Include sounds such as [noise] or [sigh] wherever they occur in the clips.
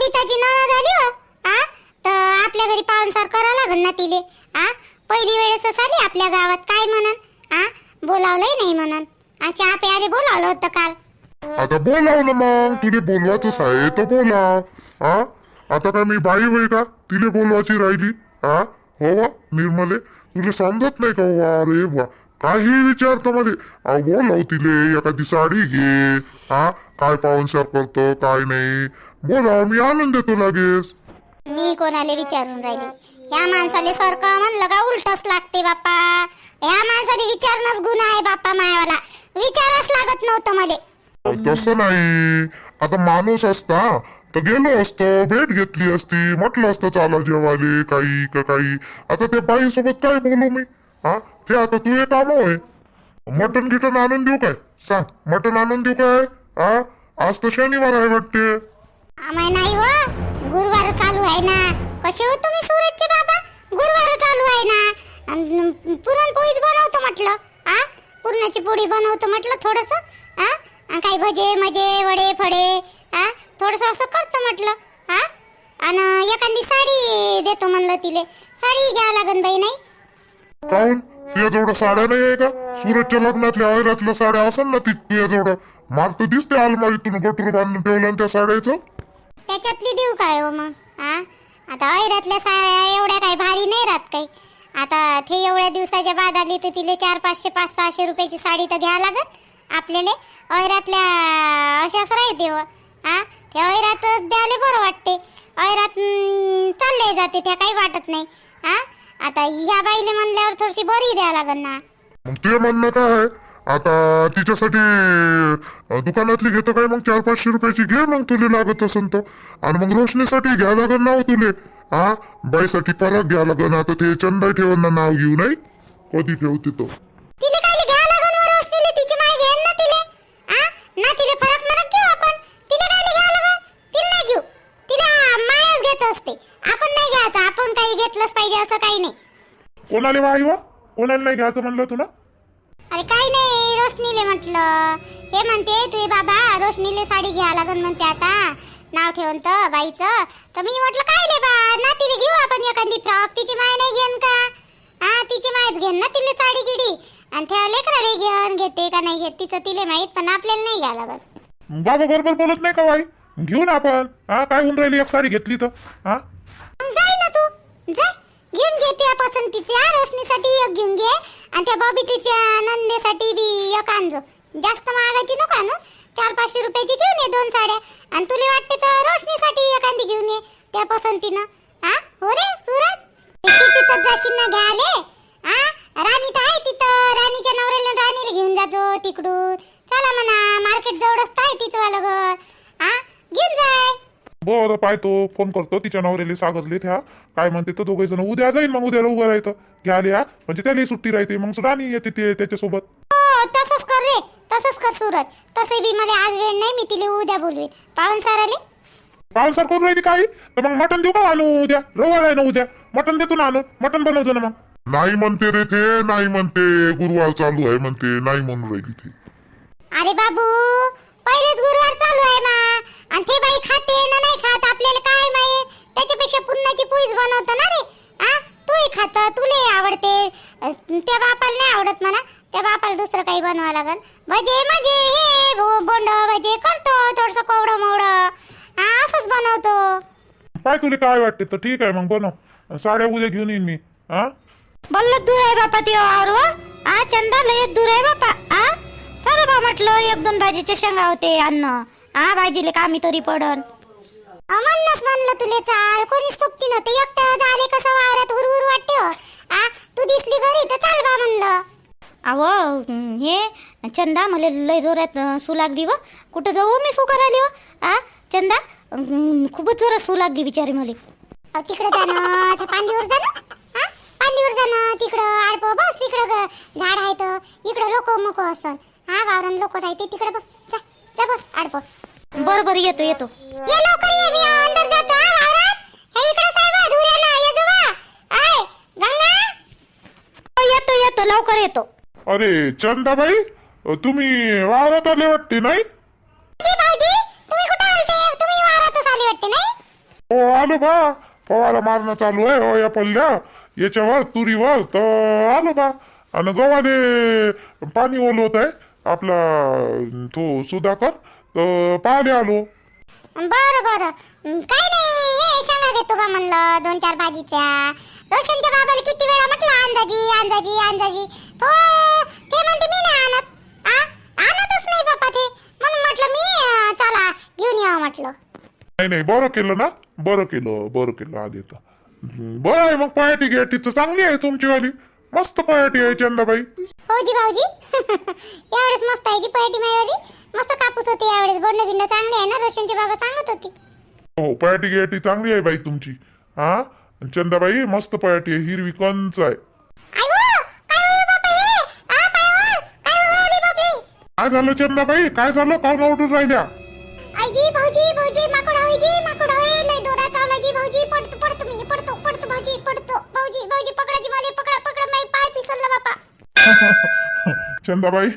बबिताची नणद झाली हो आ? तर आपल्या घरी पाहुणसार करा लागन ना तिले आ? पहिली वेळेस आली आपल्या गावात काय म्हणन आ? बोलावलंय नाही म्हणन. आ चहा बोलावलं होतं काल. आता बोलाव ना मग तिने बोलवायचंच आहे तर बोलाव हा आता काय मी बाई वय का? तिने बोलवायची राहिली हा हो वा निर्मले तुला समजत नाही का? वा अरे वा. काही विचारतं मध्ये बोलाव तिले एखादी साडी घे. हा काय पाहुणचार करतो काय नाही. बोलाव मी आणून देतो लगेच. मी कोणाला विचारून राहिली? या माणसाले सारखं म्हणलं का उलटच लागते बाप्पा? या माणसाने विचारणंच गुन्हा आहे बाप्पा मायावाला. विचारच लागत नव्हतं मला. अहो, तसं नाही. आता माणूस असता तर गेलो असतो भेट घेतली असती. म्हटलं असतं चाला जेवाले काही का काही. आता त्या बाई सोबत काय बोलू मी? हा? ते आता तू एक काम होय मटन गिटन आणून देऊ काय? सांग मटन आणून देऊ काय? हा? आज तर शनिवार आहे वाटते. आम्हाला नाही हो गुरुवार चालू आहे ना. कसे हो तुम्ही सूरजचे बाबा? गुरुवार चालू आहे ना. अन पुरणपोळीच बनवतो म्हटलं. आ पुरणाची पोळी बनवतो म्हटलं थोडस. आ अन काही भजे मजे वडे फडे आ थोडस असं करतो म्हटलं. आ आणि एखादी साडी देतो म्हणलं तिले. साडी घ्यावं लागन बाई नाही? काहून तुझ्याजवळ साड्या नाही आहे का? सुरतच्या लग्नातल्या ऐरातल्या साड्या असेल ना ती तुझ्याजवळ मार तर दिसते अलमारीतून गटूर बांधून ठेवलं त्या साड्याचं. त्याच्यातली देऊ काय हो मग? हा आता ऐरातल्या साड्या एवढ्या काही भारी नाही राहत काही. आता ते एवढ्या दिवसाच्या बाद आली तर तिले चार पाचशे पाच सहाशे रुपयाची साडी तर घ्यावं लागत आपल्याला. ऐरातल्या अशाच राहते हो. हा त्या ऐरातच द्यायला बरं वाटते. ऐरात चालले जाते त्या काही वाटत नाही. हा आता ह्या बाईले म्हणल्यावर थोडीशी बरी द्यावं लागल ना. मग ते म्हणणं काय आहे? आता तिच्यासाठी अं, दुकानातली घेतो काय? मग चार पाचशे रुपयाची घे मग तुले लागत असेल तर. आणि मग रोशनीसाठी घ्या लागेल नाव हो तुले. हा बाईसाठी परत घ्या लागेल आता ते चंदा ठेवणं नाव घेऊ नाही? कधी ठेवते तो? कोणाला वाई वा कोणाला नाही घ्यायचं म्हणलं तुला? अरे काही नाही रोशनीले म्हटलं. हे म्हणते तुझे बाबा रोशनीले साडी घ्या लागन म्हणते आता. नाव ठेवून तर बाईचं. तर मी म्हटलं काय रे बा ना तिने घेऊ आपण एखादी फ्रॉक? तिची माय नाही घेन का? हा तिची मायच घेन ना तिले साडी गिडी. आणि त्या लेकराले घेऊन घेते का नाही घेत तिचं तिले माहीत पण आपल्याला नाही घ्या लागत. बाबा बरोबर बोलत नाही का बाई? घेऊ ना आपण. हा काय होऊन राहिली एक साडी घेतली तर? हा? घेऊन घे त्या पसंतीच्या रोशनीसाठी एक घेऊन घे. आणि त्या बबितीच्या नंदेसाठी बी एक आणजो. जास्त महागाची नको आणू. चार पाचशे रुपयाची घेऊन ये दोन साड्या. आणि तुला वाटते तर रोशनीसाठी एखादी घेऊन ये. त्या पसंतीनं हा हो रे सूरज? तिथं जाशील ना घ्याले हा राणी तर आहे तिथं राणीच्या नवऱ्याला राणीला घेऊन जातो तिकडून चला म्हणा मार्केट जवळच तर आहे तिथं वालं घर हा घेऊन जाय बरं पाहतो फोन करतो तिच्या नवऱ्याला सागरले त्या काय म्हणते तर दोघे जण उद्या जाईल मग उद्याला उभं राहतं घ्यायला या म्हणजे त्याला सुट्टी राहते मग राणी येते ते त्याच्यासोबत. हो तसंच कर रे तसंच कर सूरज. तसे बी मला आज वेळ नाही मी तिला उद्या बोलवेन. पावन साराले? पावसार करून राहिली काही? तर मग मटण देऊ का आणू उद्या? रविवार आहे ना उद्या. मटण देतो ना आणून. मटण बनवतो ना मग. नाही म्हणते रे ते नाही म्हणते. गुरुवार चालू आहे म्हणते नाही म्हणून राहिली ते. अरे बाबू पहिलेच गुरुवार चालू आहे मा. आणि ते बाई खाते ना नाही खात आपल्याला काय माहीत? त्याच्यापेक्षा पुन्हाची पोळीच बनवतो ना रे. आ? तूही खात तुले आवडते. त्या बापाला नाही आवडत म्हणा. त्या बापाला दुसरं काही बनवा लागल भजे म्हणजे हे भो- बोंड भजे करतो थोडस कोवडं मोवडं. असंच बनवतो. पाय तुला काय वाटते? तर ठीक आहे मग बनव. साड्या उद्या घेऊन येईन मी. हा बल्ल दूर आहे बापा ते वावर आ चंदा लय दूर आहे बापा. आ? चला बा म्हटलं एक दोन भाजीचे शेंगा होते अन्न. आ भाजीले कामी तरी पडन. म्हणूनच म्हणलं तुले चाल कोणी सोबती नव्हते. एकटं झाले कसं वावरात उरउर वाटते हो. आ तू दिसली घरी तर चाल बा म्हणलं. अहो हं, हे चंदा मला लय जोरात अं, सू लागली व. कुठं जाऊ मी सू करायली व? आ चंदा अं, खूपच जोरात सू लागली बिचारी मला. तिकडे जाणं त्या पांडीवर जाणं हा पांडीवर जाणं तिकडं आडपं बस तिकडं ग- झाड आहे तर इकडं लोक मुक असन. हा वावरण लोक राहते तिकडे बस जा जा बस आडपं. बरं बरं येतो येतो. ये लवकर ये मी अंदर जातो हा वावरात. हे इकडे साहेब धुऱ्या ना आय गंगा. हो, येतो येतो लवकर येतो. अरे चंदाबाई तुम्ही वावरात आले वाटते नाही? जी भाऊजी तुम्ही कुठे आलते? तुम्ही वावरातच आले वाटते नाही? हो आलो बा. फवारा मारणं चालू आहे हो या पल्ल्या. याच्यावर तुरीवर तर आलो बा. आणि गव्हाले पाणी ओलवत आहे आपला तो सुधाकर. तर पाहिले आलो बरं बरं. काय नाही. शेंगा घेतो का म्हणलं दोन चार भाजीच्या. रोशनच्या बाबाला किती वेळा म्हटलं अंदाजी अंदाजी अंदाजी. तो ते म्हणते मी नाही आणत. आ? आणतच नाही बापा ते. म्हणून म्हटलं मी अं, चला घेऊन यावं म्हटलं. नाही नाही बरं केलं ना. बरं केलं बरं केलं आधी तर हं, बरं आहे मग गियाटीचं चांगली आहे तुमचीवाली मस्त पयाटी आहे चंदाबाई भाऊजी [laughs] भाऊजी. यावेळेस मस्त आहे जी पयाटी माईवाली मस्त कापूस होते यावेळेस. बोंड गिंड चांगले आहे ना? रोशनचे बाबा सांगत होते. हो पयाटी गियाटी चांगली आहे बाई तुमची. हा? चंदाबाई मस्त पयाटी आहे. हिरवी कंच आहे. काय हे आ पायावर काय झालं चंदाबाई? काय झालं? काऊन ओरडून राहिल्या? आईजी भाऊजी [laughs] चंदाबाई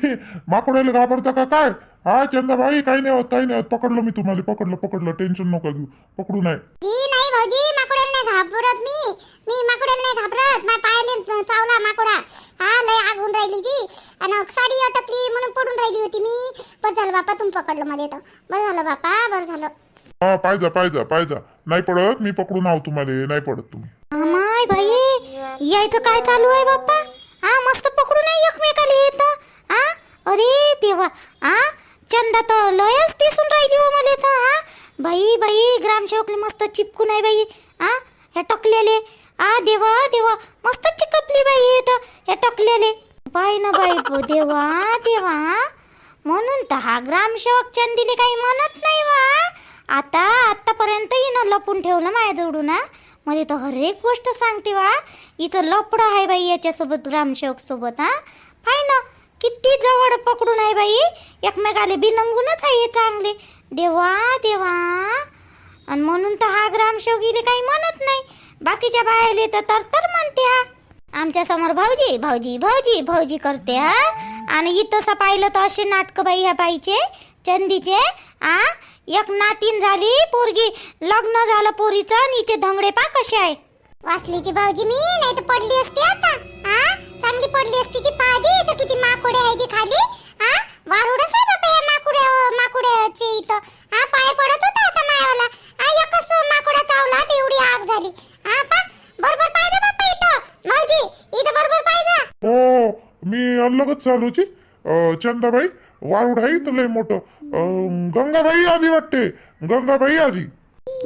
माकोड्याला घाबरता का काय? हा चंदाबाई काही नाही होत काही नाही होत. पकडलं मी तुम्हाला पकडलं पकडलं. टेन्शन नका घेऊ. पकडू नाही. जी नाही भाऊजी माकडाला नाही घाबरत मी. मी माकडाला नाही घाबरत. माझ्या पायाला चावला माकडा. हा लय आग होऊन राहिली जी. आणि साडी अटकली म्हणून पडून राहिली होती मी. बरं झालं बापा तुम्ही पकडलं मध्ये तर बरं झालं बापा बरं झालं. हा पाहिजा पाहिजा पाहिजा. नाही पडत मी पकडून आहो तुम्हाला. नाही पडत तुम्ही. माय भाई यायचं काय चालू आहे बाप्पा हा मस्त पकडू नाही एकमेकाला येत हा अरे देवा हा चंदा तर लयच दिसून राहिली हो मला तर हा बाई बाई टोकले मस्त चिपकून आहे बाई. आ ह्या टकलेले आ देवा देवा मस्त चिकपली बाई हे तर ह्या टकलेले बाई ना बाई देवा देवा. म्हणून तर हा ग्रामसेवक चंदीले काही म्हणत नाही वा. आता आतापर्यंत हिनं लपून ठेवलं माझ्याजवळून ना मला तर हरेक गोष्ट सांगते वा. हिचं लपडं आहे बाई याच्यासोबत ग्रामसेवक सोबत हा पाय ना किती जवळ पकडून आहे बाई. एकमेकाले बिनंगूनच आहे हे चांगले. देवा देवा. आणि म्हणून तर हा ग्रामसेवकीले काही म्हणत नाही. बाकीच्या बायाले तर तर तर म्हणते हा. आमच्यासमोर भाऊजी भाऊजी भाऊजी भाऊजी करते हा. आणि इथं पाहिलं तर असे नाटक बाई ह्या बाईचे चंदीचे आ. एक नातीन झाली पोरगी लग्न झालं पोरीचं आणि हिचे धंगडे पा कसे आहे. वासलीची भाऊजी मी नाही तर पडली असती आता हा चांगली पडली असती जी पाहिजे तर किती माकुडे आहे जी खाली हा वारुडच आहे बाबा या माकुड्या माकुड्याचे इथं. हा पाय पडत होता आता मायावाला. हा एकच चावला एवढी आग झाली. हा पा बरोबर पाहिजे बाप्पा इथं. भाऊजी इथं बरोबर पाहिजे हो मी अलगच चालूची अं, चंदाबाई वारुड आहे तर लय मोठं. अं, गंगाबाई आली वाटते. गंगाबाई आली.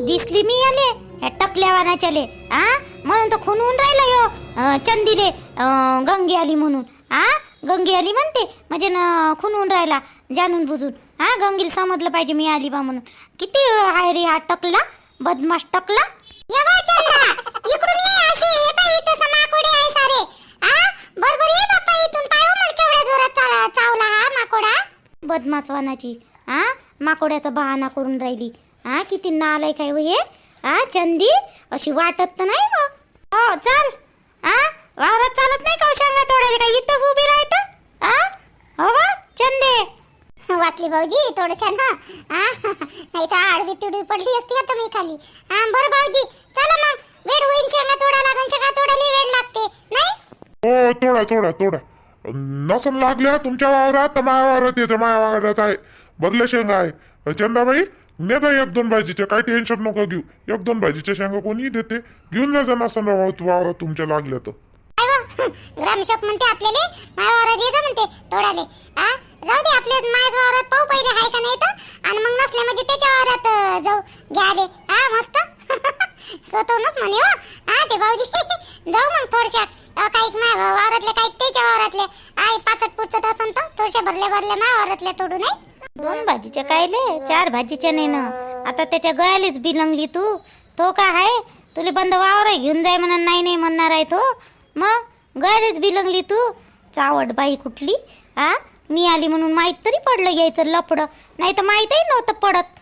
दिसली मी आले ह्या टकल्या वानाच्याले. आ म्हणून तर खुनवून राहिला यो. अं, चंदीले अं, गंगी आली म्हणून. आ गंगी आली म्हणते म्हणजे न खुनवून राहिला जाणून बुजून. हा गंगीला समजलं पाहिजे मी आली बा म्हणून. किती आहे रे हा टकला? बदमाश टकला? इकडून ये अशी. हे पाय इथं समाकोडे आहे सारे. आ बरोबर ये बाप्पा इथून पाय मला केवढ्या जोरात चा- चावला हा माकोडा. बदमाश वानाची आ माकोड्याचा बहाणा करून राहिली. हा किती नालाय काय हे हा. चंदी अशी वाटत तर नाही मग हो चल. हा वावरात चालत नाही का हो शेंगा तोडायला? इथंच उभी राहत? हा हो बा चंदे. वाचली भाऊजी थोडशा ना. नाही तर आडवी तुडवी पडली असती आता मी खाली. हा बरं भाऊजी चला मग. वेळ होईन शेंगा तोडा लागन शेंगा तोडायला वेळ लागते. नाही? हो तोडा तोडा तोडा. नसन लागल्या तुमच्या वावरात तर माझ्या वावरात येतं माझ्या वावरात आहे. बदल्या शेंगा आहे. चंदाबाई ने जा एक दोन भाजीच्या काही टेन्शन नको घेऊ. एक दोन भाजीच्या शेंगा कोणी देते. घेऊन जा नसन वावरात तुमच्या लागल्या तर. काय व? [laughs] ग्रामसेवक म्हणते आपल्याला माझ्या वावरात यायचं म्हणते तोडाले हा जाऊ दे आपले माझ्या वावरात पाहू पहिले आहे का नाही तर. आणि मग नसले म्हणजे त्याच्या वावरात अं, जाऊ. घ्याले हा मस्त. [laughs] स्वतःहूनच म्हणे हो. हा ते भाऊजी. [laughs] जाऊ मग थोडशा. काही माझ्या वावरातले काही त्याच्या वावरातले. आई पाचट पुचट असन तर थोडशा भरल्या भरल्या माझ्या वावरातल्या तोडू नाही दोन भाजीच्या कायले चार भाजीच्या नाही ना. आता त्याच्या गळ्यालीच बिलंगली तू. तो का आहे तुले बंद वावर घेऊन जाय म्हणा नाही नाही म्हणणार आहे तो. मग? गळ्यालीच बिलंगली तू. चावट बाई कुठली? आ मी आली म्हणून माहीत तरी पडलं यायचं लफडं. नाही तर माहीतही नव्हतं पडत.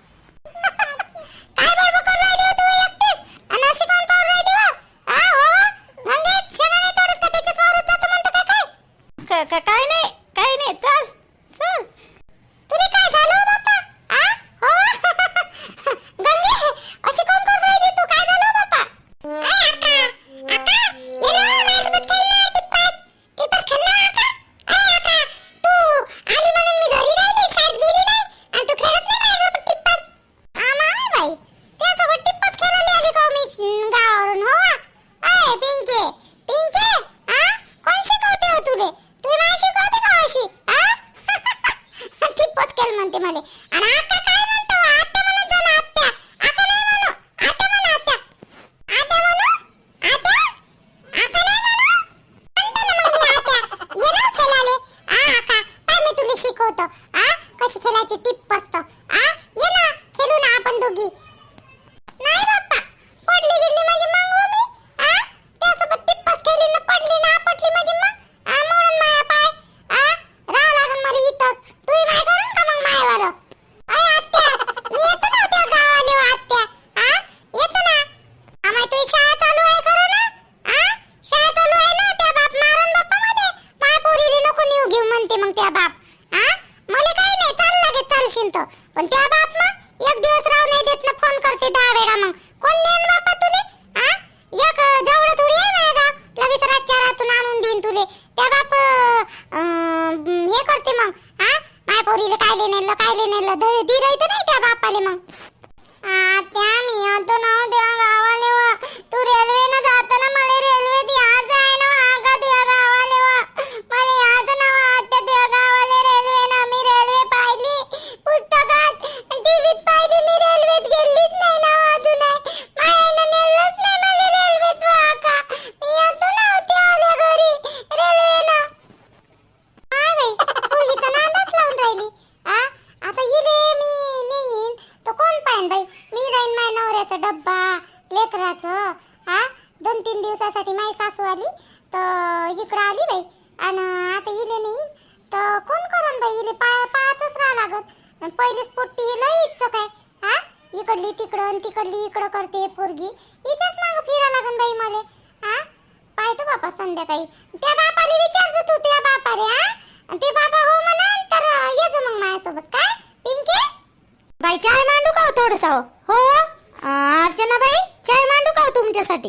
வச்சு டிப் का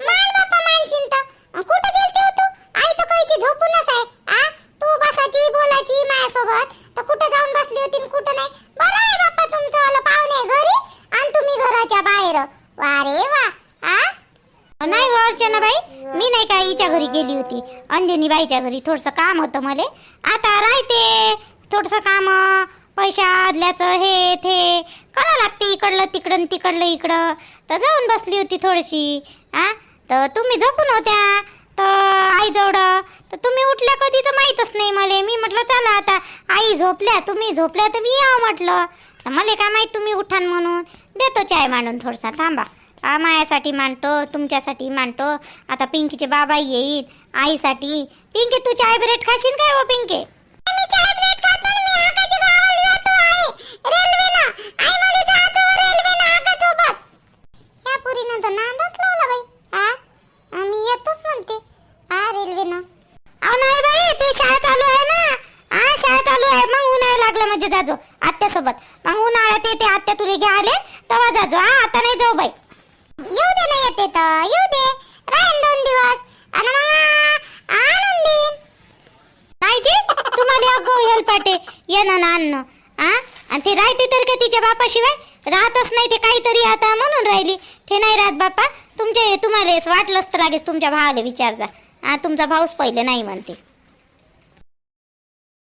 मान बापा मान शिंत कुठे गेलते हो तू? आई तर कायची झोपूनच आहे. आ? तू बसायची बोलायची माझ्यासोबत. तर कुठं जाऊन बसली होती आणि कुठं नाही? बरं आहे बाप्पा तुमचं वाला पाहुणे घरी. आणि तुम्ही घराच्या बाहेर. वा रे वा. आ? नाही हो अर्चना बाई. मी नाही का हिच्या घरी गेली होती. अंजनी बाईच्या घरी थोडस काम होतं मले. आता राहते. थोडस काम पैशा आदल्याचं हे ते. करा लागते इकडलं तिकडं तिकडलं इकडं. तर जाऊन बसली होती थोडीशी आ? तर तुम्ही झोपून होत्या. तर आई जवळ. तर तुम्ही उठल्या कधी तर माहीतच नाही मला. मी म्हटलं चला आता. आई झोपल्या तुम्ही झोपल्या तर मी यावं म्हटलं. तर मला काय माहीत तुम्ही उठान म्हणून. देतो चाय मांडून थोडसा थांबा. आ मायासाठी मांडतो तुमच्यासाठी मांडतो. आता पिंकीचे बाबा येईल आईसाठी. पिंकी तू चाय ब्रेड खाशील काय हो पिंके? मी चाय ब्रेड खात नाही मी आकाच्या गावाला जातो आई रेल्वेनं आई मला जातो रेल्वेनं आकासोबत ह्या पुरीनं तर नांदच लावला बाई हा मी येतोच म्हणते. हा रेल्वेनं. अहो नाही बाई ते शाळा चालू आहे ना. हा शाळा चालू आहे. मग उन्हाळा लागलं म्हणजे जाजो आत्यासोबत. मग उन्हाळ्यात येते आत्या तुले घ्या आले तेव्हा जाजो. हा आता नाही जाऊ बाई. येऊ दे ना येते तर. येऊ दे. राहीन दोन दिवस. आणि मग आणून देईन नाही जी तुम्हाला अगो हेल्प पाटे येणं ना आणणं आ आणि ते राहते तर का तिच्या बापाशिवाय? राहतच नाही ते काहीतरी आता म्हणून राहिली. ते नाही राहत बापा तुमचे तुम्हाला वाटलंच तर लागेच तुमच्या भावाला विचार जा हा तुमचा भाऊच पहिले नाही म्हणते.